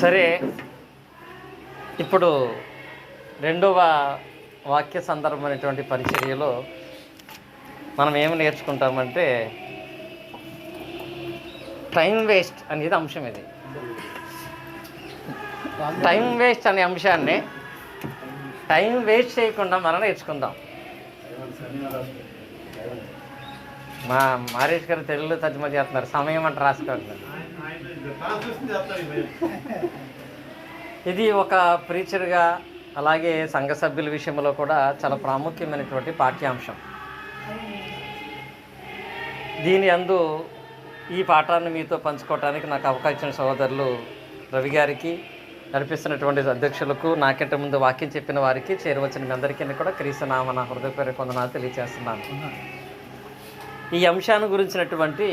సరే ఇప్పుడు రెండవ వాక్య సందర్భమైనటువంటి పరిచర్యలో మనం ఏమి నేర్చుకుంటామంటే టైం వేస్ట్ అనేది అంశం ఇది. టైం వేస్ట్ అనే అంశాన్ని టైం వేస్ట్ చేయకుండా మనం నేర్చుకుందాం. మా మారేష్ గారు తెలుగులో తర్జుమా చేస్తున్నారు. సమయం అంటే రాసుకోండి. ఇది ఒక ప్రీచర్గా అలాగే సంఘ సభ్యుల విషయంలో కూడా చాలా ప్రాముఖ్యమైనటువంటి పాఠ్యాంశం. దీని అందు ఈ పాఠాన్ని మీతో పంచుకోవడానికి నాకు అవకాశం సహోదరులు రవి గారికి నడిపిస్తున్నటువంటి అధ్యక్షులకు నాకంటే ముందు వాక్యం చెప్పిన వారికి చేరవచ్చిన మీ అందరికీ కూడా క్రీస్తు నామ నా హృదయపూర్వక వందనాలు తెలియజేస్తున్నాను. ఈ అంశాన్ని గురించినటువంటి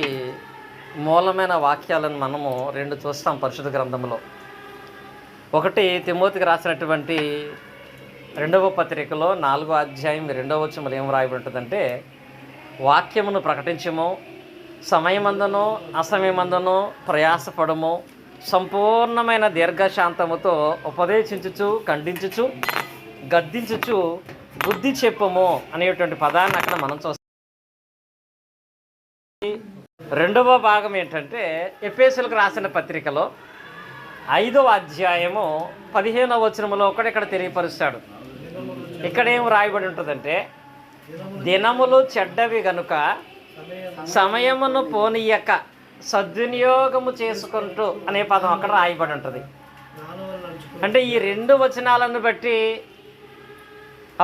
మూలమైన వాక్యాలను మనము రెండు చూస్తాం పరిశుద్ధ గ్రంథంలో. ఒకటి తిమోతికి రాసినటువంటి రెండవ పత్రికలో నాలుగో అధ్యాయం రెండవ వచనంలో ఏం రాయబడి ఉంటుందంటే వాక్యమును ప్రకటించము సమయమందనో అసమయమందనో ప్రయాసపడము సంపూర్ణమైన దీర్ఘశాంతముతో ఉపదేశించుచు ఖండించుచు గద్దించుచు బుద్ధి చెప్పము అనేటువంటి పదాన్ని అక్కడ మనం చూస్తాం. రెండవ భాగం ఏంటంటే ఎఫేసులకు రాసిన పత్రికలో ఐదవ అధ్యాయము పదిహేనవ వచనములో ఒకటి ఇక్కడ తెలియపరుస్తాడు. ఇక్కడ ఏం రాయబడి ఉంటుందంటే దినములు చెడ్డవి గనుక సమయమును పోనీయక సద్వినియోగము చేసుకుంటూ అనే పదం అక్కడ రాయబడి ఉంటుంది. అంటే ఈ రెండు వచనాలను బట్టి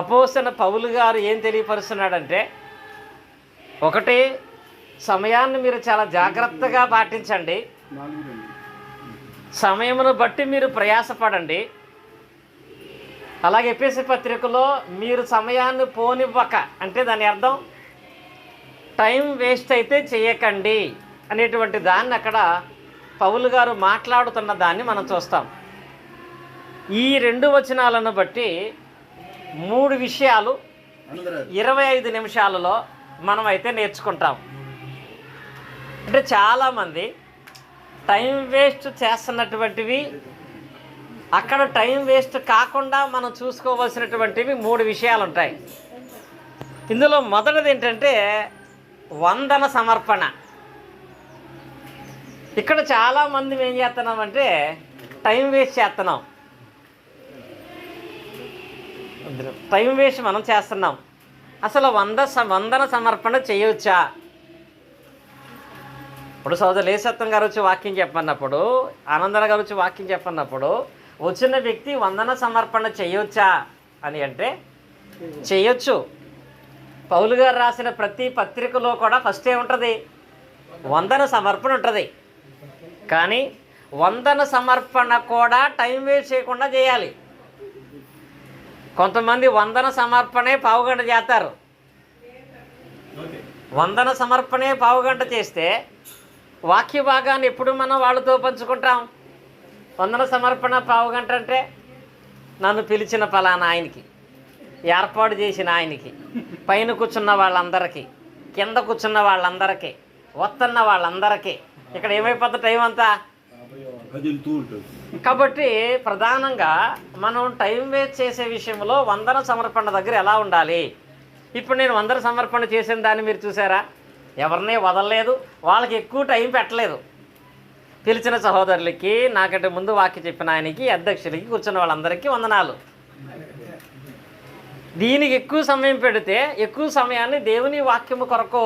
అపోసిన పౌలు గారు ఏం తెలియపరుస్తున్నాడంటే ఒకటి సమయాన్ని మీరు చాలా జాగ్రత్తగా పాటించండి. సమయమును బట్టి మీరు ప్రయాసపడండి. అలాగే ఎపిసి పత్రికలో మీరు సమయాన్ని పోనివ్వక అంటే దాని అర్థం టైం వేస్ట్ అయితే చేయకండి అనేటువంటి దాన్ని అక్కడ పౌలు గారు మాట్లాడుతున్న దాన్ని మనం చూస్తాం. ఈ రెండు వచనాలను బట్టి మూడు విషయాలు ఇరవై ఐదు నిమిషాలలో మనం అయితే నేర్చుకుంటాం. అంటే చాలామంది టైం వేస్ట్ చేస్తున్నటువంటివి అక్కడ టైం వేస్ట్ కాకుండా మనం చూసుకోవాల్సినటువంటివి మూడు విషయాలు ఉంటాయి ఇందులో మొదటిది ఏంటంటే వందన సమర్పణ. ఇక్కడ చాలామంది ఏం చేస్తున్నామంటే టైం వేస్ట్ చేస్తున్నాం. టైం వేస్ట్ మనం చేస్తున్నాం. అసలు వంద వందన సమర్పణ చేయవచ్చా ఇప్పుడు సోదరు లేసత్వం గారు వచ్చి వాక్యం చెప్పన్నప్పుడు ఆనందన గారు వచ్చి వాక్యం చెప్పన్నప్పుడు వచ్చిన వ్యక్తి వందన సమర్పణ చేయొచ్చా అని అంటే చేయొచ్చు. పౌలు గారు రాసిన ప్రతి పత్రికలో కూడా ఫస్ట్ ఏముంటుంది వందన సమర్పణ ఉంటుంది. కానీ వందన సమర్పణ కూడా టైం వేస్ట్ చేయకుండా చేయాలి. కొంతమంది వందన సమర్పణే పావుగంట చేస్తారు. వందన సమర్పణే పావుగంట చేస్తే వాక్య భాగాన్ని ఎప్పుడు మనం వాళ్ళతో పంచుకుంటాం? వందన సమర్పణ పావుగంట అంటే నన్ను పిలిచిన ఫలానా ఆయనకి ఏర్పాటు చేసిన ఆయనకి పైన కూర్చున్న వాళ్ళందరికీ కింద కూర్చున్న వాళ్ళందరికీ వస్తున్న వాళ్ళందరికీ. ఇక్కడ ఏమైపోతుంది టైం అంతా? కాబట్టి ప్రధానంగా మనం టైం వేస్ట్ చేసే విషయంలో వందన సమర్పణ దగ్గర ఎలా ఉండాలి? ఇప్పుడు నేను వందన సమర్పణ చేసిన దాన్ని మీరు చూసారా? ఎవరిని వదలలేదు వాళ్ళకి ఎక్కువ టైం పెట్టలేదు. పిలిచిన సహోదరులకి నాకంటే ముందు వాక్య చెప్పిన ఆయనకి అధ్యక్షులకి కూర్చున్న వాళ్ళందరికీ వందనాలు. దీనికి ఎక్కువ సమయం పెడితే ఎక్కువ సమయాన్ని దేవుని వాక్యము కొరకు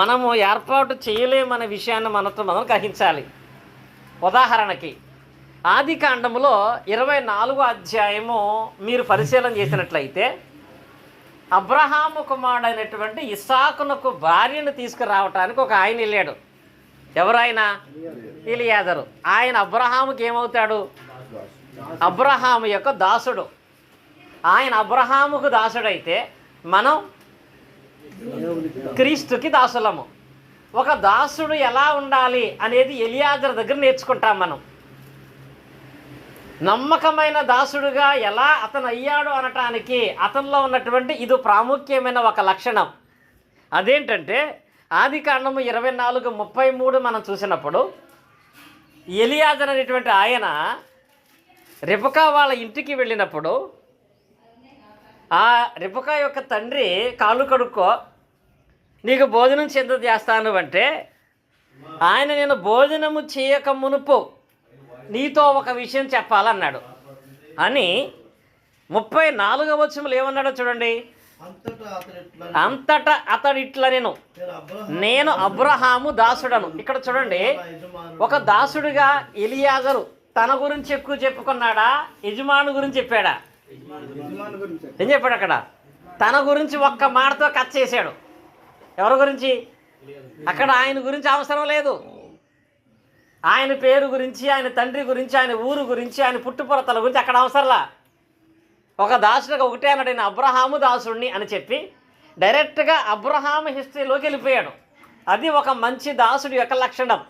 మనము ఏర్పాటు చేయలేమనే విషయాన్ని మనతో మనం గ్రహించాలి. ఉదాహరణకి ఆది కాండములో ఇరవై నాలుగో అధ్యాయము మీరు పరిశీలన చేసినట్లయితే అబ్రహాము కుమారుడైనటువంటి ఇసాకునకు భార్యను తీసుకురావటానికి ఒక ఆయన వెళ్ళాడు. ఎవరైనా ఇలియాదరు ఆయన అబ్రహాముకి ఏమవుతాడు? అబ్రహాము యొక్క దాసుడు. ఆయన అబ్రహాముకు దాసుడైతే మనం క్రీస్తుకి దాసులము. ఒక దాసుడు ఎలా ఉండాలి అనేది ఎలియాదరు దగ్గర నేర్చుకుంటాం మనం. నమ్మకమైన దాసుడుగా ఎలా అతను అయ్యాడు అనటానికి అతనిలో ఉన్నటువంటి ఇది ప్రాముఖ్యమైన ఒక లక్షణం. అదేంటంటే ఆది కాండము ఇరవై నాలుగు ముప్పై మూడు మనం చూసినప్పుడు ఎలియాజన్ అనేటువంటి ఆయన రిపకా వాళ్ళ ఇంటికి వెళ్ళినప్పుడు ఆ రిపకా యొక్క తండ్రి కాళ్ళు కడుక్కో నీకు భోజనం చెంద చేస్తాను అంటే ఆయన నేను భోజనము చేయక మునుపు నీతో ఒక విషయం చెప్పాలన్నాడు. అని ముప్పై నాలుగవ వచనంలో ఏమన్నాడో చూడండి. అంతటా ఇట్లా నేను నేను అబ్రహాము దాసుడను. ఇక్కడ చూడండి. ఒక దాసుడిగా ఎలియాజరు తన గురించి ఎక్కువ చెప్పుకున్నాడా? యజమాను గురించి చెప్పాడా? ఏం చెప్పాడు అక్కడ? తన గురించి ఒక్క మాటతో కట్ చేశాడు. ఎవరి గురించి? అక్కడ ఆయన గురించి అవసరం లేదు. ఆయన పేరు గురించి ఆయన తండ్రి గురించి ఆయన ఊరు గురించి ఆయన పుట్టుపొరతల గురించి అక్కడ అవసరంలా? ఒక దాసుడిగా ఒకటే అన్నాడు నేను అబ్రహాము దాసుడిని అని చెప్పి డైరెక్ట్గా అబ్రహాము హిస్టరీలోకి వెళ్ళిపోయాడు. అది ఒక మంచి దాసుడి యొక్క లక్షణం.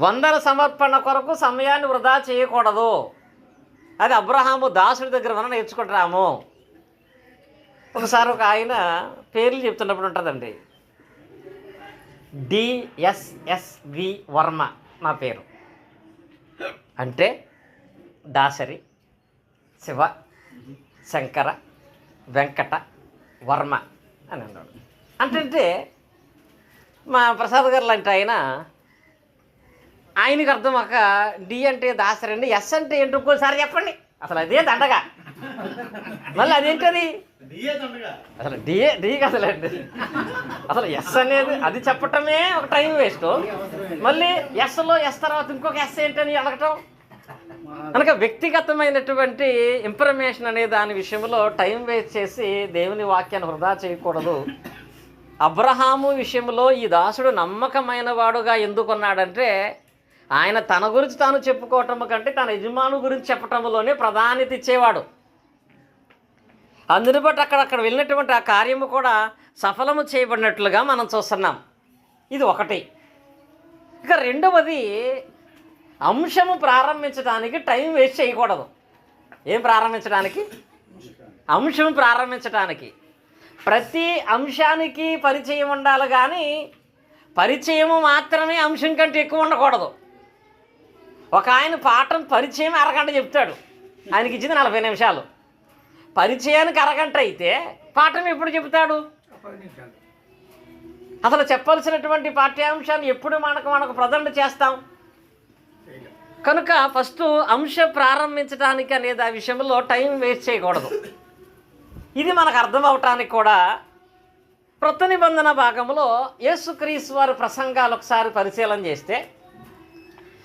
వందల సమర్పణ కొరకు సమయాన్ని వృధా చేయకూడదు. అది అబ్రహాము దాసుడి దగ్గర మనం నేర్చుకుంటాము ఒకసారి ఒక ఆయన పేర్లు చెప్తున్నప్పుడు ఉంటుందండి. డిఎస్ఎస్వి వర్మ నా పేరు. అంటే దాసరి శివ శంకర వెంకట వర్మ అని అన్నాడు. అంటే మా ప్రసాద్ గారు లాంటి ఆయన ఆయనకి అర్థం ఒక డి అంటే దాసరి అండి ఎస్ అంటే ఏంటో ఒక్కోసారి చెప్పండి. అసలు అదే దండగా. మళ్ళీ అదేంటది? అసలు డి డి కదలండి. అసలు ఎస్ అనేది అది చెప్పటమే ఒక టైం వేస్ట్ మళ్ళీ ఎస్లో ఎస్ తర్వాత ఇంకొక ఎస్ ఏంటని అడగటం? కనుక వ్యక్తిగతమైనటువంటి ఇన్ఫర్మేషన్ అనే దాని విషయంలో టైం వేస్ట్ చేసి దేవుని వాక్యాన్ని వృధా చేయకూడదు. అబ్రహాము విషయంలో ఈ దాసుడు నమ్మకమైన వాడుగా ఎందుకున్నాడంటే ఆయన తన గురించి తాను చెప్పుకోవటం కంటే తన యజమాను గురించి చెప్పటంలోనే ప్రాధాన్యత ఇచ్చేవాడు. అందుని బట్టి అక్కడ అక్కడ వెళ్ళినటువంటి ఆ కార్యము కూడా సఫలము చేయబడినట్లుగా మనం చూస్తున్నాం. ఇది ఒకటి. ఇక రెండవది అంశము ప్రారంభించడానికి టైం వేస్ట్ చేయకూడదు. ఏం ప్రారంభించడానికి? అంశం ప్రారంభించడానికి. ప్రతి అంశానికి పరిచయం ఉండాలి కానీ పరిచయము మాత్రమే అంశం కంటే ఎక్కువ ఉండకూడదు. ఒక ఆయన పాఠం పరిచయం అరగంట చెప్తాడు. ఆయనకి ఇచ్చింది నలభై నిమిషాలు. పరిచయానికి అరగంట అయితే పాఠం ఎప్పుడు చెబుతాడు? అసలు చెప్పాల్సినటువంటి పాఠ్యాంశాన్ని ఎప్పుడు మనకు మనకు ప్రజెంట్ చేస్తాం? కనుక ఫస్ట్ అంశ ప్రారంభించడానికి అనేది ఆ విషయంలో టైం వేస్ట్ చేయకూడదు. ఇది మనకు అర్థం అవటానికి కూడా కృత నిబంధన భాగంలో యేసుక్రీస్తు వారి ప్రసంగాలు ఒకసారి పరిశీలన చేస్తే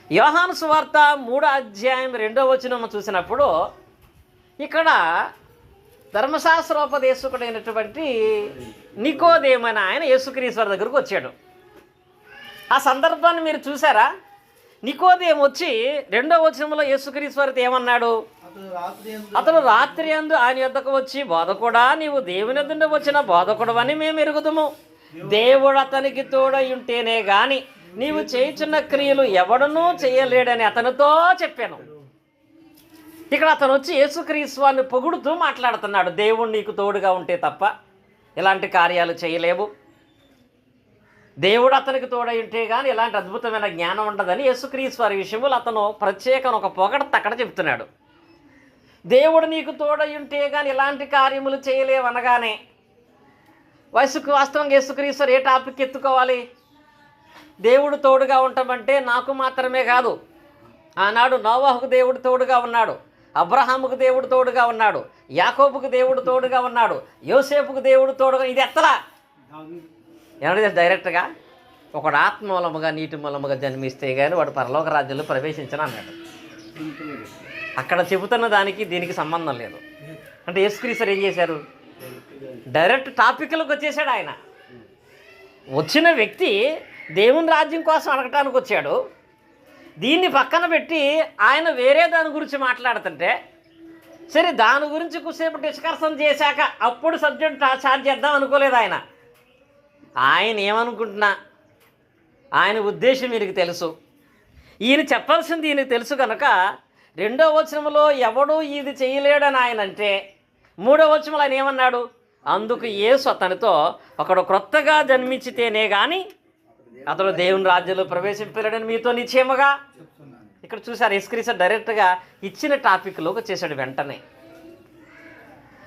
యోహాను సువార్త మూడో అధ్యాయం రెండో వచనం చూసినప్పుడు ఇక్కడ ధర్మశాస్త్రోపదేశకుడైనటువంటి నికోదేమని ఆయన యేసుక్రీశ్వర దగ్గరకు వచ్చాడు. ఆ సందర్భాన్ని మీరు చూసారా నికోదేం వచ్చి రెండో వచనంలో యేసుక్రీస్తు ఏమన్నాడు? అతడు రాత్రి అందు ఆయన యొద్దకు వచ్చి బోధకుడా నీవు దేవుని ఎదుట వచ్చిన బోధకుడు అని మేము ఎరుగుదము. దేవుడు అతనికి తోడై ఉంటేనే గాని నీవు చేయుచున్న క్రియలు ఎవడనూ చేయలేడని అతనితో చెప్పాను. ఇక్కడ అతను వచ్చి యేసుక్రీశ్వాన్ని పొగుడుతూ మాట్లాడుతున్నాడు. దేవుడు నీకు తోడుగా ఉంటే తప్ప ఇలాంటి కార్యాలు చేయలేవు. దేవుడు అతనికి తోడై ఉంటే కానీ ఇలాంటి అద్భుతమైన జ్ఞానం ఉండదని యేసుక్రీస్తు వారి విషయంలో అతను ప్రత్యేకం ఒక పొగడ తక్కడ చెప్తున్నాడు. దేవుడు నీకు తోడై ఉంటే కానీ ఇలాంటి కార్యములు చేయలేవనగానే వయసుకు వాస్తవంగా యేసుక్రీశ్వరు ఏ టాపిక్ ఎత్తుకోవాలి? దేవుడు తోడుగా ఉండటమంటే నాకు మాత్రమే కాదు. ఆనాడు నోవాహుకు దేవుడు తోడుగా ఉన్నాడు. అబ్రహాముకు దేవుడు తోడుగా ఉన్నాడు యాకోబుకు దేవుడు తోడుగా ఉన్నాడు యోసేపుకు దేవుడు తోడుగా ఇది ఎత్తలా? ఏమన్నా డైరెక్ట్గా? ఒకడు ఆత్మ మూలముగా నీటి మూలముగా జన్మిస్తే కానీ వాడు పరలోక రాజ్యంలో ప్రవేశించను అన్నాడు. అక్కడ చెబుతున్న దానికి దీనికి సంబంధం లేదు. అంటే యేసుక్రీస్తు ఏం చేశారు? డైరెక్ట్ టాపిక్లకు వచ్చేసాడు ఆయన. వచ్చిన వ్యక్తి దేవుని రాజ్యం కోసం అడగటానికి వచ్చాడు. దీన్ని పక్కన పెట్టి ఆయన వేరే దాని గురించి మాట్లాడుతుంటే సరే దాని గురించి కొద్దిసేపు డిస్కషన్ చేశాక అప్పుడు సబ్జెక్ట్ చార్జ్ చేద్దాం అనుకోలేదు ఆయన. ఆయన ఏమనుకుంటున్నా? ఆయన ఉద్దేశం వీరికి తెలుసు. ఈయన చెప్పాల్సింది ఈయనకి తెలుసు కనుక రెండో వచనంలో ఎవడు ఇది చేయలేడని ఆయన అంటే మూడో వచనంలో ఆయన ఏమన్నాడు? అందుకు యేసు అతనితో ఒకడు క్రొత్తగా జన్మించితేనే కానీ అతడు దేవుని రాజ్యంలో ప్రవేశింపలేడని మీతో నిశ్చయముగా ఇక్కడ చూసారు ఎస్క్రీస డైరెక్ట్గా ఇచ్చిన టాపిక్లోకి వచ్చేసాడు వెంటనే.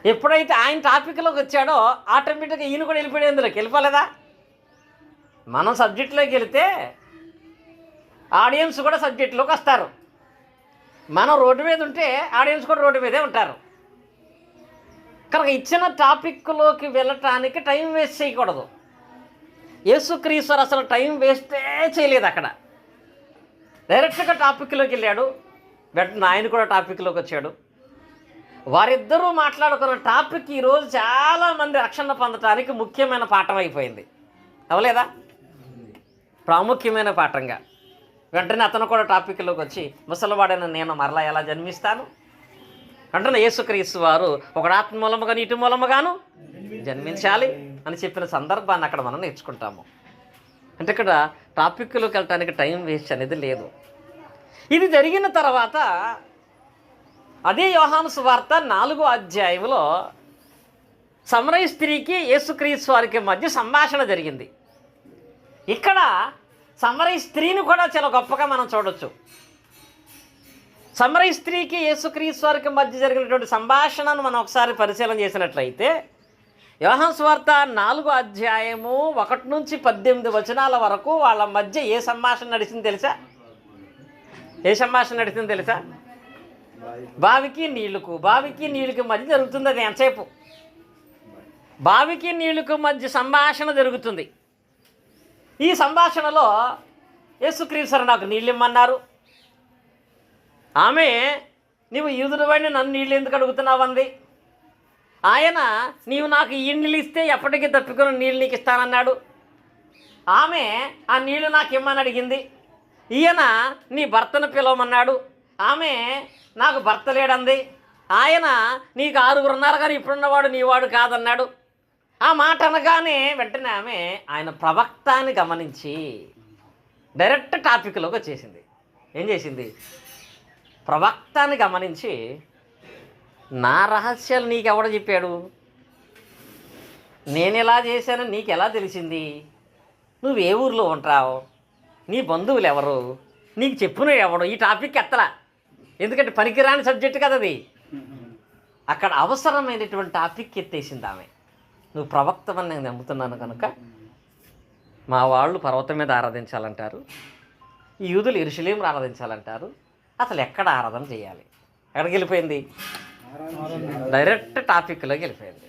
ఎప్పుడైతే ఆయన టాపిక్లోకి వచ్చాడో ఆటోమేటిక్గా ఈయన కూడా వెళ్ళిపోయాడు ఇందులోకి. వెళ్ళిపోలేదా? మనం సబ్జెక్టులోకి వెళితే ఆడియన్స్ కూడా సబ్జెక్టులోకి వస్తారు. మనం రోడ్డు మీద ఉంటే ఆడియన్స్ కూడా రోడ్డు మీదే ఉంటారు. కనుక ఇచ్చిన టాపిక్లోకి వెళ్ళటానికి టైం వేస్ట్ చేయకూడదు. యేసుక్రీశ్వర్ అసలు టైం వేస్టే చేయలేదు అక్కడ. డైరెక్ట్గా టాపిక్లోకి వెళ్ళాడు. వెంటనే ఆయన కూడా టాపిక్లోకి వచ్చాడు. వారిద్దరూ మాట్లాడుకున్న టాపిక్ ఈరోజు చాలామంది రక్షణ పొందటానికి ముఖ్యమైన పాఠం అయిపోయింది. అవలేదా? ప్రాముఖ్యమైన పాఠంగా. వెంటనే అతను కూడా టాపిక్లోకి వచ్చి ముసలివాడైన నేను మరలా ఎలా జన్మిస్తాను? వెంటనే యేసుక్రీస్తు వారు ఒకడాత్మ ఆత్మ మూలముగాను ఇటు మూలముగాను జన్మించాలి. అని చెప్పిన సందర్భాన్ని అక్కడ మనం నేర్చుకుంటాము. అంటే ఇక్కడ టాపిక్లోకి వెళ్ళటానికి టైం వేస్ట్ అనేది లేదు. ఇది జరిగిన తర్వాత అదే యోహాను సువార్త నాలుగో అధ్యాయంలో సమరయ స్త్రీకి యేసుక్రీస్తు వారికి మధ్య సంభాషణ జరిగింది. ఇక్కడ సమరయ స్త్రీని కూడా చాలా గొప్పగా మనం చూడొచ్చు. సమరయ స్త్రీకి యేసుక్రీస్తు వారికి మధ్య జరిగినటువంటి సంభాషణను మనం ఒకసారి పరిశీలన చేసినట్లయితే యోహాన్ స్వార్త నాలుగో అధ్యాయము ఒకటి నుంచి పద్దెనిమిది వచనాల వరకు వాళ్ళ మధ్య ఏ సంభాషణ నడిచింది తెలుసా? ఏ సంభాషణ నడిచింది తెలుసా? బావికి నీళ్ళకు బావికి నీళ్ళకి మధ్య జరుగుతుంది అది ఎంతసేపు? బావికి నీళ్ళకు మధ్య సంభాషణ జరుగుతుంది. ఈ సంభాషణలో యేసుక్రీశ్వరు నాకు నీళ్ళు ఇమ్మన్నారు. ఆమె నీవు యూదుడు నన్ను నీళ్ళు ఎందుకు అడుగుతున్నావంది ఆయన నీవు నాకు ఈ నీళ్ళు ఇస్తే ఎప్పటికీ తప్పుకొని నీళ్ళు నీకు ఇస్తానన్నాడు. ఆమె ఆ నీళ్ళు నాకు ఇమ్మని అడిగింది. ఈయన నీ భర్తను పిలవమన్నాడు. ఆమె నాకు భర్త లేడంది. ఆయన నీకు ఆరుగురు ఉన్నారు కానీ ఇప్పుడున్నవాడు నీవాడు కాదన్నాడు. ఆ మాట అనగానే వెంటనే ఆమె ఆయన ప్రవక్త అని గమనించి డైరెక్ట్ టాపిక్లోకి వచ్చేసింది. ఏం చేసింది? ప్రవక్త అని గమనించి నా రహస్యాలు నీకెవడ చెప్పాడు? నేను ఎలా చేశానని నీకు ఎలా తెలిసింది? నువ్వు ఏ ఊర్లో ఉంటావు? నీ బంధువులు ఎవరు? నీకు చెప్పున ఎవడు? ఈ టాపిక్ ఎత్తలా? ఎందుకంటే పనికిరాని సబ్జెక్ట్ కదా అది. అక్కడ అవసరమైనటువంటి టాపిక్ ఎత్తేసింది ఆమె. నువ్వు ప్రవక్తమని నేను నమ్ముతున్నాను కనుక మా వాళ్ళు పర్వతం మీద ఆరాధించాలంటారు. ఈ యూదులు ఇరుషులేం ఆరాధించాలంటారు. అసలు ఎక్కడ ఆరాధన చేయాలి? ఎక్కడికి వెళ్ళిపోయింది? డైరెక్ట్ టాపిక్లోకి వెళ్ళిపోయింది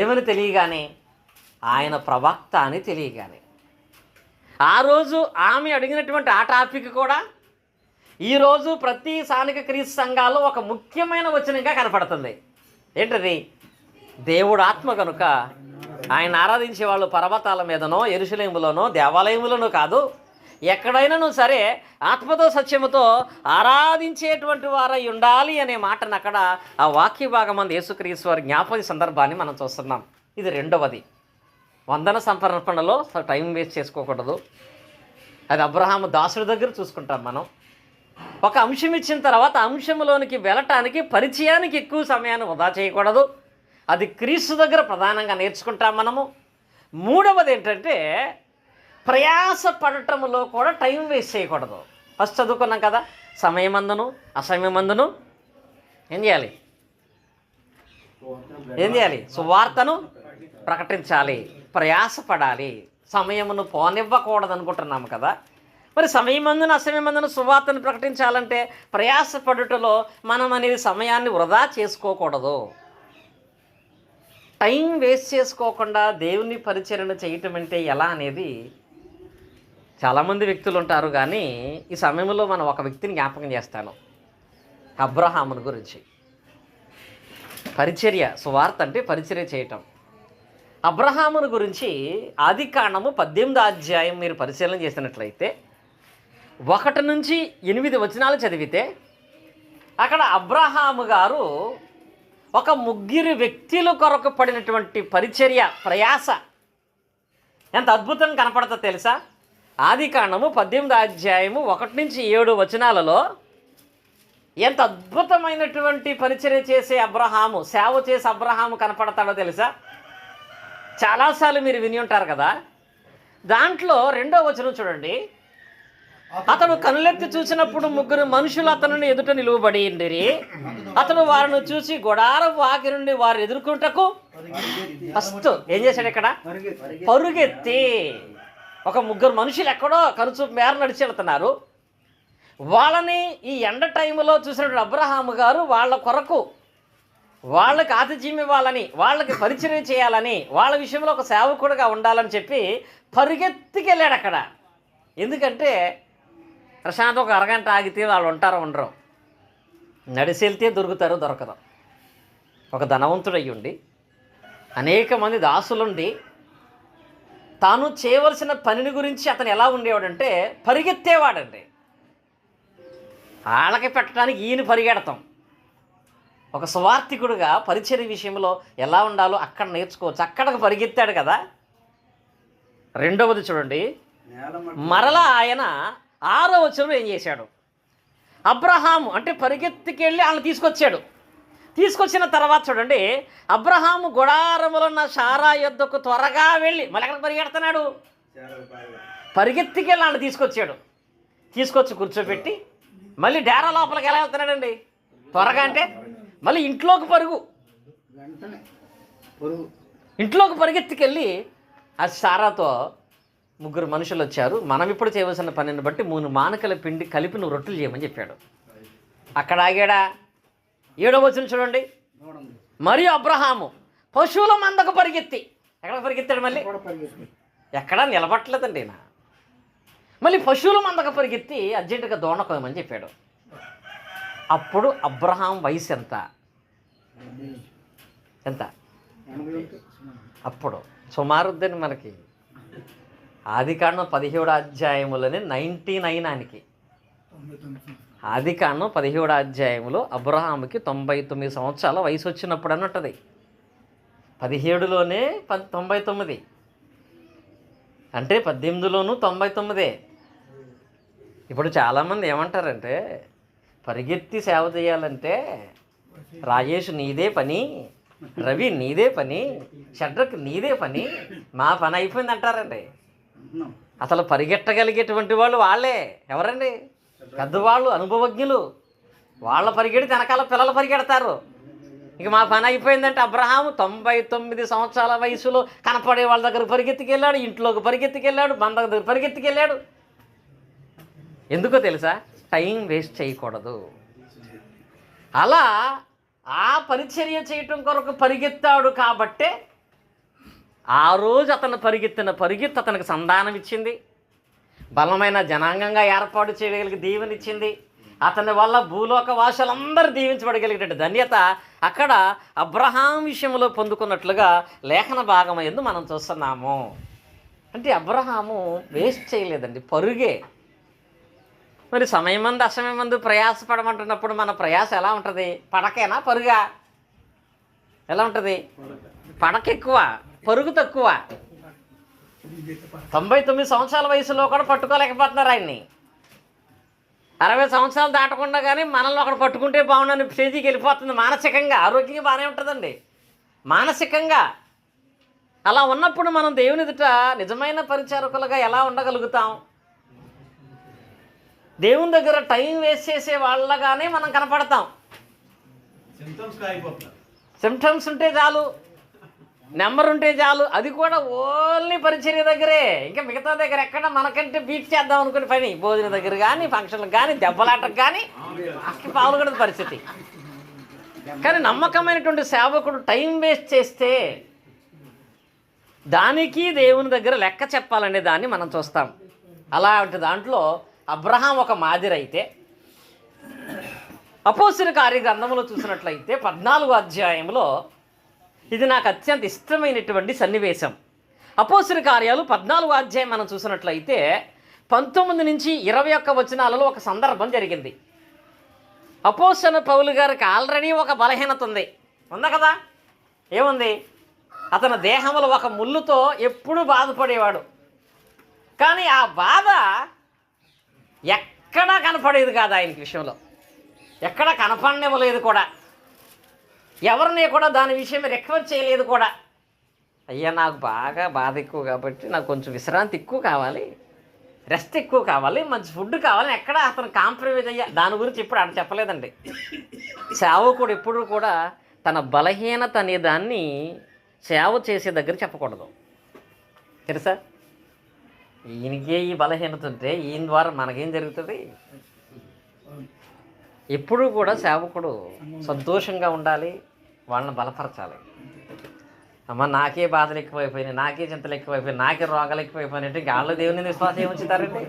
ఏమని తెలియగానే ఆయన ప్రవక్త అని తెలియగానే. ఆ రోజు ఆమె అడిగినటువంటి ఆ టాపిక్ కూడా ఈరోజు ప్రతి స్థానిక క్రీస్తు సంఘాల్లో ఒక ముఖ్యమైన వచనంగా కనపడుతుంది. ఏంటది? దేవుడు ఆత్మ కనుక ఆయన ఆరాధించే వాళ్ళు పర్వతాల మీదనో ఎరుశలేములోనో దేవాలయములోనో కాదు ఎక్కడైనాను సరే ఆత్మతో సత్యముతో ఆరాధించేటువంటి వారై ఉండాలి అనే మాటను అక్కడ ఆ వాక్య భాగం అంది యేసుక్రీస్తు వారి జ్ఞాపక సందర్భాన్ని మనం చూస్తున్నాం. ఇది రెండవది. వందన సంపర్పణలో టైం వేస్ట్ చేసుకోకూడదు. అది అబ్రహాము దాసుడి దగ్గర చూసుకుంటాం మనం. ఒక అంశం ఇచ్చిన తర్వాత అంశంలోనికి వెళ్ళటానికి పరిచయానికి ఎక్కువ సమయాన్ని వృధా చేయకూడదు. అది క్రీస్తు దగ్గర ప్రధానంగా నేర్చుకుంటాం మనము. మూడవది ఏంటంటే ప్రయాస పడటంలో కూడా టైం వేస్ట్ చేయకూడదు. ఫస్ట్ చదువుకున్నాం కదా సమయమందును అసమయమందును ఏం చేయాలి? ఏం చేయాలి? సువార్తను ప్రకటించాలి ప్రయాసపడాలి. సమయమును పోనివ్వకూడదు అనుకుంటున్నాము కదా. మరి సమయమందున అసమయమందున సువార్తను ప్రకటించాలంటే ప్రయాసపడుటలో మనం అనేది సమయాన్ని వృధా చేసుకోకూడదు. టైం వేస్ట్ చేసుకోకుండా దేవుని పరిచరణ చేయటం అంటే ఎలా అనేది చాలామంది వ్యక్తులు ఉంటారు కానీ ఈ సమయంలో మనం ఒక వ్యక్తిని జ్ఞాపకం చేస్తాను. అబ్రహాముని గురించి. పరిచర్య సువార్త అంటే పరిచర్య చేయటం. అబ్రహామును గురించి ఆది కాండము పద్దెనిమిది అధ్యాయం మీరు పరిశీలన చేసినట్లయితే ఒకటి నుంచి ఎనిమిది వచనాలు చదివితే అక్కడ అబ్రహాము గారు ఒక ముగ్గురు వ్యక్తుల కొరకు పడినటువంటి పరిచర్య ప్రయాస. ఎంత అద్భుతం కనపడతా తెలుసా? ఆది కాండము పద్దెనిమిది అధ్యాయము ఒకటి నుంచి ఏడు వచనాలలో ఎంత అద్భుతమైనటువంటి పరిచర్య చేసే అబ్రహాము సేవ చేసే అబ్రహాము కనపడతాడో తెలుసా? చాలాసార్లు మీరు విని ఉంటారు కదా? దాంట్లో రెండో వచనం చూడండి. అతడు కనులెత్తి చూసినప్పుడు ముగ్గురు మనుషులు అతనిని ఎదుట నిలువబడి ఉండిరి అతడు వారిని చూసి గొడారపు వాకి నుండి వారు ఎదుర్కొంటకు ఫస్ట్ ఏం చేశాడు ఇక్కడ? పరుగెత్తి. ఒక ముగ్గురు మనుషులు ఎక్కడో కనుచూపు మేర నడిచి వెళ్తున్నారు. వాళ్ళని ఈ ఎండ టైంలో చూసినటువంటి అబ్రహాము గారు వాళ్ళ కొరకు వాళ్ళకి ఆతిథ్యం ఇవ్వాలని వాళ్ళకి పరిచయం చేయాలని వాళ్ళ విషయంలో ఒక సేవకుడుగా ఉండాలని చెప్పి పరిగెత్తికెళ్ళాడు అక్కడ. ఎందుకంటే ప్రశాంత్ ఒక అరగంట ఆగితే వాళ్ళు ఉంటారో ఉండరు. నడిసి వెళ్తే దొరుకుతారో దొరకరు. ఒక ధనవంతుడయ్యుండి అనేక మంది దాసులుండి తాను చేయవలసిన పనిని గురించి అతను ఎలా ఉండేవాడంటే పరిగెత్తేవాడండి. వాళ్ళకి పెట్టడానికి ఈయన పరిగెడతాం. ఒక స్వార్థికుడుగా పరిచర్య విషయంలో ఎలా ఉండాలో అక్కడ నేర్చుకోవచ్చు. అక్కడికి పరిగెత్తాడు కదా. రెండవది చూడండి. మరలా ఆయన ఆరో వచనంలో ఏం చేశాడు? అబ్రహాము అంటే పరిగెత్తికెళ్ళి వాళ్ళని తీసుకొచ్చాడు. తీసుకొచ్చిన తర్వాత చూడండి అబ్రహాము గుడారములున్న సారా షారా యొద్దకు త్వరగా వెళ్ళి మళ్ళీ ఎక్కడ పరిగెడుతున్నాడు? పరిగెత్తికెళ్ళి వాళ్ళని తీసుకొచ్చాడు. తీసుకొచ్చి కూర్చోబెట్టి మళ్ళీ డేరా లోపలికి ఎలా వెళ్తున్నాడండి? త్వరగా అంటే మళ్ళీ ఇంట్లోకి పరుగు. ఇంట్లోకి పరిగెత్తికెళ్ళి ఆ సారాతో ముగ్గురు మనుషులు వచ్చారు. మనం ఇప్పుడు చేయవలసిన పనిని బట్టి మూడు మానకల పిండి కలిపి నువ్వు రొట్టెలు చేయమని చెప్పాడు. అక్కడ ఆగాడా? ఏడో వచ్చిన చూడండి. మరియు అబ్రహాము పశువుల మందకు పరిగెత్తి. ఎక్కడ పరిగెత్తాడు మళ్ళీ? ఎక్కడా నిలబట్టలేదండి నా మళ్ళీ పశువుల మందకు పరిగెత్తి అర్జెంటుగా దోణకోమని చెప్పాడు. అప్పుడు అబ్రహాం వయసు ఎంత? ఎంత? అప్పుడు సుమారుద్దని మనకి. ఆది కాండం పదిహేడు అధ్యాయములని నైంటీ నైన్ ఆయనకి ఆది కాండం పదిహేడు అధ్యాయములో అబ్రహాముకి తొంభై తొమ్మిది సంవత్సరాల వయసు వచ్చినప్పుడు అని ఉంటుంది పదిహేడులోనే ప తొంభై తొమ్మిది. అంటే పద్దెనిమిదిలోనూ తొంభై తొమ్మిదే. ఇప్పుడు చాలామంది ఏమంటారంటే పరిగెత్తి సేవ చేయాలంటే రాజేష్ నీదే పని రవి నీదే పని షడ్రక్ నీదే పని మా పని అయిపోయింది అంటారండి అసలు పరిగెట్టగలిగేటువంటి వాళ్ళు వాళ్ళే. ఎవరండి? పెద్దవాళ్ళు అనుభవజ్ఞులు. వాళ్ళ పరిగెడితే వెనకాల పిల్లలు పరిగెడతారు. ఇక మా పని అయిపోయిందంటే అబ్రహాము తొంభై తొమ్మిది సంవత్సరాల వయసులో కనపడే వాళ్ళ దగ్గర పరిగెత్తుకెళ్ళాడు ఇంట్లోకి పరిగెత్తుకెళ్ళాడు బంద దగ్గర పరిగెత్తుకెళ్ళాడు. ఎందుకో తెలుసా? టైం వేస్ట్ చేయకూడదు. అలా ఆ పరిచర్య చేయటం కొరకు పరిగెత్తాడు కాబట్టే ఆ రోజు అతను పరిగెత్తిన పరిగెత్తు అతనికి సంధానం ఇచ్చింది. బలమైన జనాంగంగా ఏర్పాటు చేయగలిగి దీవెనిచ్చింది. అతని వల్ల భూలోక వాసులందరూ దీవించబడగలిగినట్టు ధన్యత అక్కడ అబ్రహాం విషయంలో పొందుకున్నట్లుగా లేఖన భాగం ఎందు మనం చూస్తున్నాము. అంటే అబ్రహాము వేస్ట్ చేయలేదండి పరుగే. మరి సమయం మంది అసమయం మందు ప్రయాసపడమంటున్నప్పుడు మన ప్రయాస ఎలా ఉంటుంది? పడకేనా? పరుగా? ఎలా ఉంటుంది? పడక. ఎక్కువ పరుగు తక్కువ. తొంభై తొమ్మిది సంవత్సరాల వయసులో కూడా పట్టుకోలేకపోతున్నారు ఆయన్ని. అరవై సంవత్సరాలు దాటకుండా కానీ మనల్ని ఒకడు పట్టుకుంటే బాగుండని స్టేజీకి వెళ్ళిపోతుంది మానసికంగా. ఆరోగ్యంగా బాగానే ఉంటుందండి. మానసికంగా అలా ఉన్నప్పుడు మనం దేవుని ఎదుట నిజమైన పరిచారకులుగా ఎలా ఉండగలుగుతాం? దేవుని దగ్గర టైం వేస్ట్ చేసే వాళ్ళగానే మనం కనపడతాం. సిమ్టమ్స్ ఉంటే చాలు. నెంబర్ ఉంటే చాలు. అది కూడా ఓన్లీ పరిచర్య దగ్గరే. ఇంకా మిగతా దగ్గర ఎక్కడ మనకంటే బీట్ చేద్దాం అనుకునే పని. భోజన దగ్గర కానీ ఫంక్షన్లకు కానీ దెబ్బలాటకు కానీ అక్కడ పాల్గొనదు పరిస్థితి కానీ నమ్మకమైనటువంటి సేవకుడు టైం వేస్ట్ చేస్తే దానికి దేవుని దగ్గర లెక్క చెప్పాలనే దాన్ని మనం చూస్తాం. అలాంటి దాంట్లో అబ్రహాం ఒక మాదిరి అయితే అపోసిన కార్యగ్రంథంలో చూసినట్లయితే పద్నాలుగో అధ్యాయంలో ఇది నాకు అత్యంత ఇష్టమైనటువంటి సన్నివేశం. అపోసిన కార్యాలు పద్నాలుగు అధ్యాయం మనం చూసినట్లయితే పంతొమ్మిది నుంచి ఇరవై ఒక్క వచనాలలో ఒక సందర్భం జరిగింది. అపోసన పౌలు గారికి ఆల్రెడీ ఒక బలహీనత ఉంది. ఉందా కదా? ఏముంది? అతని దేహంలో ఒక ముళ్ళుతో ఎప్పుడూ బాధపడేవాడు. కానీ ఆ బాధ ఎక్కడా కనపడేది కాదు ఆయనకి విషయంలో. ఎక్కడ కనపడనివ్వలేదు కూడా. ఎవరిని కూడా దాని విషయం రికవర్ చేయలేదు కూడా. అయ్యా నాకు బాగా బాధ ఎక్కువ కాబట్టి నాకు కొంచెం విశ్రాంతి ఎక్కువ కావాలి. రెస్ట్ ఎక్కువ కావాలి. మంచి ఫుడ్ కావాలి. ఎక్కడ అతను కాంప్రమైజ్ అయ్యా. దాని గురించి ఇప్పుడు ఆడ చెప్పలేదండి. సేవకుడు ఎప్పుడు కూడా తన బలహీనత అనే దాన్ని సేవ చేసే దగ్గర చెప్పకూడదు. తెలుసా? ఈయనకే ఈ బలహీనత ఉంటే ఈయన ద్వారా మనకేం జరుగుతుంది? ఎప్పుడూ కూడా సేవకుడు సంతోషంగా ఉండాలి. వాళ్ళని బలపరచాలి. అమ్మ నాకే బాధలు ఎక్కువైపోయినాయి నాకే చింతలు ఎక్కువైపోయినాయి నాకే రోగాలు ఎక్కువైపోయినాయి వాళ్ళు దేవుని విశ్వాసం ఏముంచుతారండి?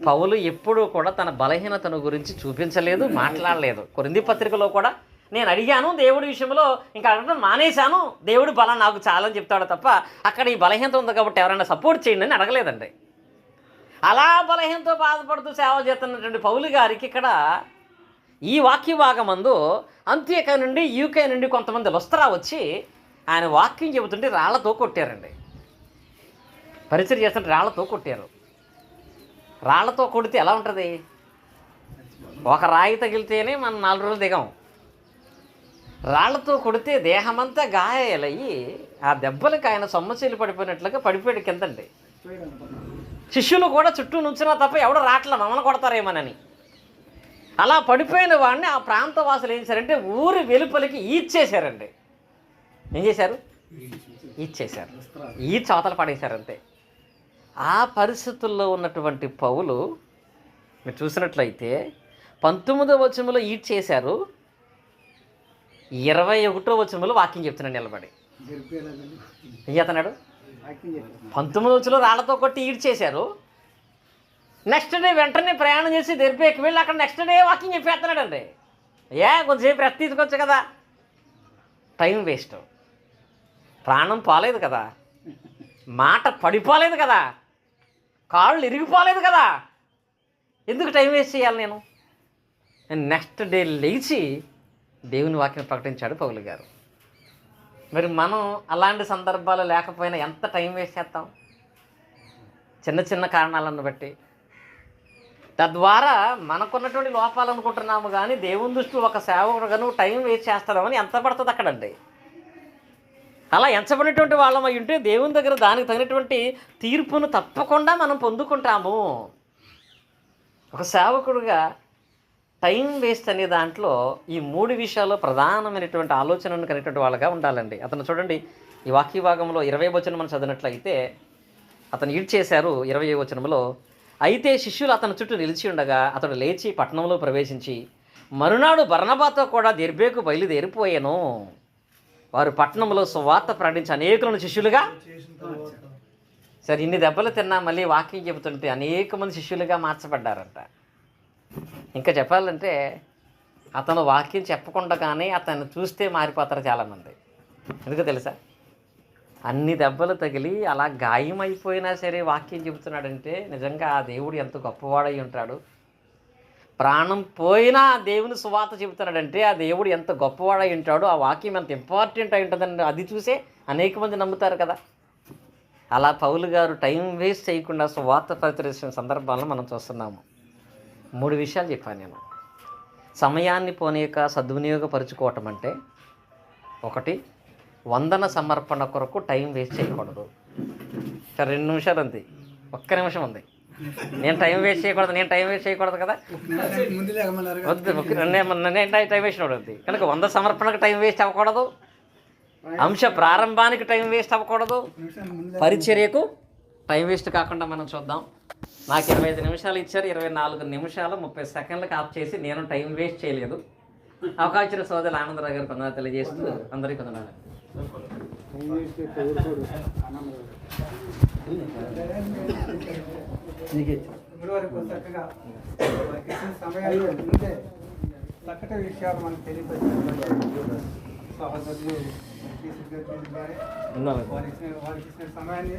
పౌలు ఎప్పుడూ కూడా తన బలహీనతను గురించి చూపించలేదు మాట్లాడలేదు. కొరింది పత్రికలో కూడా నేను అడిగాను దేవుడి విషయంలో ఇంకా అడగడం మానేశాను దేవుడు బలం నాకు చాలని చెప్తాడు తప్ప అక్కడ ఈ బలహీనత ఉంది కాబట్టి ఎవరైనా సపోర్ట్ చేయండి అని అడగలేదండి. అలా బలహీనతో బాధపడుతూ సేవ చేస్తున్నటువంటి పౌలు గారికి ఇక్కడ ఈ వాక్య భాగమందు అంత్యక నుండి యూకే నుండి కొంతమంది వస్త్రా వచ్చి ఆయన వాక్యం చెబుతుంటే రాళ్ళతో కొట్టారండి. పరిచయం చేస్తుంటే రాళ్ళతో కొట్టారు. రాళ్ళతో కొడితే ఎలా ఉంటుంది? ఒక రాయి తగిలితేనే మనం నాలుగు రోజులు దిగాం. రాళ్ళతో కొడితే దేహమంతా గాయాలయ్యి ఆ దెబ్బలకి ఆయన సొమ్మచీలు పడిపోయినట్లుగా పడిపోయాడు కిందండి. శిష్యులు కూడా చుట్టూ నుంచినా తప్ప ఎవడు రాట్ల మమ్మల్ని కొడతారేమోనని. అలా పడిపోయిన వాడిని ఆ ప్రాంత వాసులు ఏం చేశారంటే ఊరి వెలుపలికి ఈడ్చేశారండి. ఏం చేశారు? ఈడ్చేశారు. ఈ చవతలు పడేశారు అంతే ఆ పరిస్థితుల్లో ఉన్నటువంటి పౌలు మీరు చూసినట్లయితే పంతొమ్మిదో వచనంలో ఈడ్ చేశారు ఇరవై ఒకటో వచనంలో వాక్యం చెప్తున్నాడు నిలబడి. ఏం చేస్తున్నాడు? పంతొమ్మిదో చేస్తాం పంతొమ్మిది రాళ్ళతో కొట్టి ఈడ్ చేశారు నెక్స్ట్ డే వెంటనే ప్రయాణం చేసి దెబ్బకి వెళ్ళి అక్కడ నెక్స్ట్ డే వాకింగ్ చెప్పేస్తున్నాడు అండి ఏ కొంచెంసేపు రెస్ట్ తీసుకోవచ్చు కదా. టైం వేస్ట్ ప్రాణం పోలేదు కదా. మాట పడిపోలేదు కదా. కాళ్ళు ఇరిగిపోలేదు కదా. ఎందుకు టైం వేస్ట్ చేయాలి నేను? నెక్స్ట్ డే లేచి దేవుని వాక్యం ప్రకటించాడు పౌలు గారు. మరి మనం అలాంటి సందర్భాలు లేకపోయినా ఎంత టైం వేస్ట్ చేస్తాం? చిన్న చిన్న కారణాలను బట్టి. తద్వారా మనకున్నటువంటి లోపాలు అనుకుంటున్నాము కానీ దేవుని దృష్టిలో ఒక సేవకుడుగాను టైం వేస్ట్ చేస్తామని ఎంత పడుతుంది అక్కడండి? అలా ఎంచబడినటువంటి వాళ్ళం అయి ఉంటే దేవుని దగ్గర దానికి తగినటువంటి తీర్పును తప్పకుండా మనం పొందుకుంటాము. ఒక సేవకుడుగా టైం వేస్ట్ అనే దాంట్లో ఈ మూడు విషయాల్లో ప్రధానమైనటువంటి ఆలోచనను కలిగినటువంటి వాళ్ళగా ఉండాలండి. అతను చూడండి ఈ వాక్య భాగంలో ఇరవై వచనం మనం చదివినట్లయితే అతను ఈడ్ చేశారు? ఇరవై వచనంలో అయితే శిష్యులు అతని చుట్టూ నిలిచి ఉండగా అతడు లేచి పట్టణంలో ప్రవేశించి మరునాడు బర్ణబాతో కూడా దెర్బేకు బయలుదేరిపోయాను. వారు పట్టణంలో సువార్త ప్రకటించి అనేకులను శిష్యులుగా సరే ఇన్ని దెబ్బలు తిన్నా మళ్ళీ వాక్యం చెబుతుంటే అనేక మంది శిష్యులుగా మార్చబడ్డారంట. ఇంకా చెప్పాలంటే అతను వాక్యం చెప్పకుండా కానీ అతను చూస్తే మారిపోతారు చాలామంది. ఎందుకో తెలుసా? అన్ని దెబ్బలు తగిలి అలా గాయమైపోయినా సరే వాక్యం చెబుతున్నాడంటే నిజంగా ఆ దేవుడు ఎంత గొప్పవాడై ఉంటాడు. ప్రాణం పోయినా ఆ దేవుని సువాత చెబుతున్నాడంటే ఆ దేవుడు ఎంత గొప్పవాడై ఉంటాడు ఆ వాక్యం ఎంత ఇంపార్టెంట్ అయి ఉంటుందని అది చూసే అనేక మంది నమ్ముతారు కదా. అలా పౌలు గారు టైం వేస్ట్ చేయకుండా సువార్త ప్రచురించిన సందర్భాలను మనం చూస్తున్నాము. మూడు విషయాలు చెప్పాను నేను. సమయాన్ని పోనీయక సద్వినియోగపరుచుకోవటం అంటే ఒకటి వందన సమర్పణ కొరకు టైం వేస్ట్ చేయకూడదు. సరే రెండు నిమిషాలు ఉంది ఒక్క నిమిషం ఉంది. నేను టైం వేస్ట్ చేయకూడదు నేను టైం వేస్ట్ చేయకూడదు కదా? వద్దు నేను టైం వేస్ట్ ఉంది కనుక వంద సమర్పణకు టైం వేస్ట్ అవ్వకూడదు. అంశ ప్రారంభానికి టైం వేస్ట్ అవ్వకూడదు. పరిచర్యకు టైం వేస్ట్ కాకుండా మనం చూద్దాం. నాకు ఇరవై ఐదు నిమిషాలు ఇచ్చారు ఇరవై నాలుగు నిమిషాలు ముప్పై సెకండ్లకు ఆఫ్ చేసి నేను టైం వేస్ట్ చేయలేదు. అవకాశం సోదరులు ఆనందరావు గారు కొందరు తెలియజేస్తూ అందరికీ కొందరు ఇప్పటి చక్కగా మనకి సమయాన్ని ముందే చక్కటి విషయాలు మనకు తెలియపరిచారు సహోదరులు వారికి ఇచ్చిన సమయాన్ని